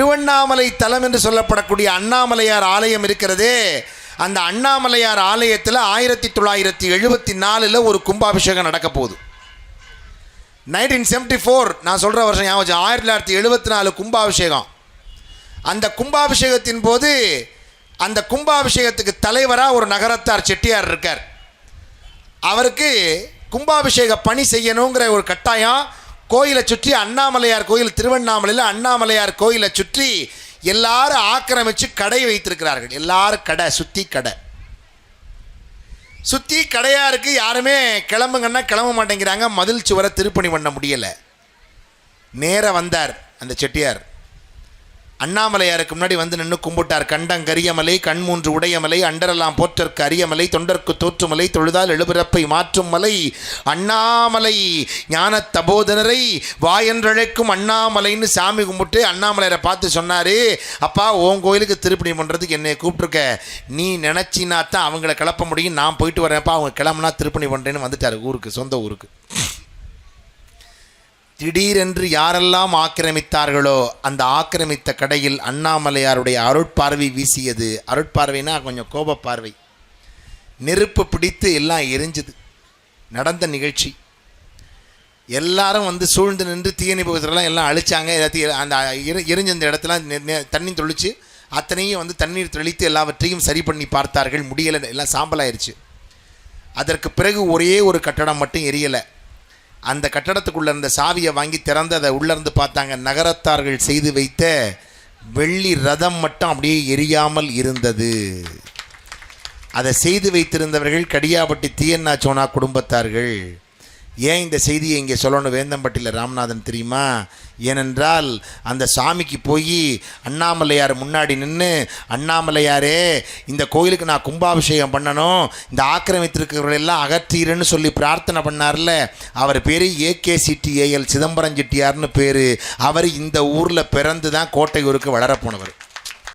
திருவண்ணாமலை தலம் என்று சொல்லப்படக்கூடிய அண்ணாமலையார் ஆலயம் இருக்கிறதே அந்த அண்ணாமலையார் ஆலயத்தில் ஆயிரத்தி தொள்ளாயிரத்தி எழுபத்தி நாலில் ஒரு கும்பாபிஷேகம் நடக்க போகுது. நைன்டீன் செவன்டி ஃபோர் நான் சொல்கிற வருஷம் ஞாபகம் வச்சு, ஆயிரத்தி தொள்ளாயிரத்தி எழுபத்தி நாலு கும்பாபிஷேகம். அந்த கும்பாபிஷேகத்தின் போது அந்த கும்பாபிஷேகத்துக்கு தலைவராக ஒரு நகரத்தார் செட்டியார் இருக்கார். அவருக்கு கும்பாபிஷேக பணி செய்யணுங்கிற ஒரு கட்டாயம் கோயிலை சுற்றி அண்ணாமலையார் கோயில் திருவண்ணாமலையில் அண்ணாமலையார் கோயிலை சுற்றி எல்லாரும் ஆக்கிரமித்து கடை வைத்திருக்கிறார்கள். எல்லாரும் கடை சுற்றி கடை. சுற்றி கடையாக இருக்குது யாருமே கிளம்புங்கன்னா கிளம்ப மாட்டேங்கிறாங்க. மதில் சுவரை திருப்பணி பண்ண முடியலை. நேராக வந்தார் அந்த செட்டியார். அண்ணாமலையாருக்கு முன்னாடி வந்து நின்று கும்பிட்டார். கண்டங் கரியமலை கண் மூன்று உடையமலை அண்டரெல்லாம் போற்றற்கு அரியமலை தொண்டர்க்கு தோற்றுமலை தொழுதால் எழுபிறப்பை மாற்றும் மலை அண்ணாமலை ஞான தபோதனரை வாயன்றழைக்கும் அண்ணாமலைன்னு சாமி கும்பிட்டு அண்ணாமலையரை பார்த்து சொன்னார் அப்பா உன் கோயிலுக்கு திருப்பணி பண்ணுறதுக்கு என்னை கூப்பிட்ருக்க நீ நினச்சினா தான் அவங்கள கிளப்ப முடியும். நான் போயிட்டு வரேன்ப்பா. அவங்க கிளம்புனா திருப்பணி பண்ணுறேன்னு வந்துட்டார் ஊருக்கு சொந்த ஊருக்கு. திடீரென்று யாரெல்லாம் ஆக்கிரமித்தார்களோ அந்த ஆக்கிரமித்த கடையில் அண்ணாமலையாருடைய அருட்பார்வை வீசியது. அருட்பார்வைனா கொஞ்சம் கோபப்பார்வை. நெருப்பு பிடித்து எல்லாம் எரிஞ்சுது. நடந்த நிகழ்ச்சி. எல்லாரும் வந்து சூழ்ந்து நின்று தீயணைப்பு வீரர்கள்லாம் எல்லாம் அழிச்சாங்க. எல்லாத்தையும் அந்த எரிஞ்ச இந்த இடத்துல நெ- நெ- தண்ணி தொளிச்சு அத்தனையும் வந்து தண்ணீர் தெளித்து எல்லாவற்றையும் சரி பண்ணி பார்த்தார்கள். முடியலை. எல்லாம் சாம்பலாயிருச்சு. அதற்கு பிறகு ஒரே ஒரு கட்டடம் மட்டும் எரியலை. அந்த கட்டடத்துக்குள்ளே இருந்த சாவியை வாங்கி திறந்து அதை உள்ளேருந்து பார்த்தாங்க. நகரத்தார்கள் செய்து வைத்த வெள்ளி ரதம் மட்டும் அப்படியே எரியாமல் இருந்தது. அதை செய்து வைத்திருந்தவர்கள் கடியாப்பட்டி தீயண்ணா சோனா குடும்பத்தார்கள். ஏன் இந்த செய்தியை இங்கே சொல்லணும்? வேந்தம்பட்டியில் ராமநாதன் தெரியுமா? ஏனென்றால் அந்த சாமிக்கு போய் அண்ணாமலையார் முன்னாடி நின்று அண்ணாமலையாரே இந்த கோயிலுக்கு நான் கும்பாபிஷேகம் பண்ணணும் இந்த ஆக்கிரமித்திருக்கிறவர்களெல்லாம் அகற்றீருன்னு சொல்லி பிரார்த்தனை பண்ணார்ல. அவர் பேர் ஏகேசிடிஏஎல் சிதம்பரம் செட்டியார்னு பேர். அவர் இந்த ஊரில் பிறந்து தான் கோட்டையூருக்கு வளரப்போனவர்.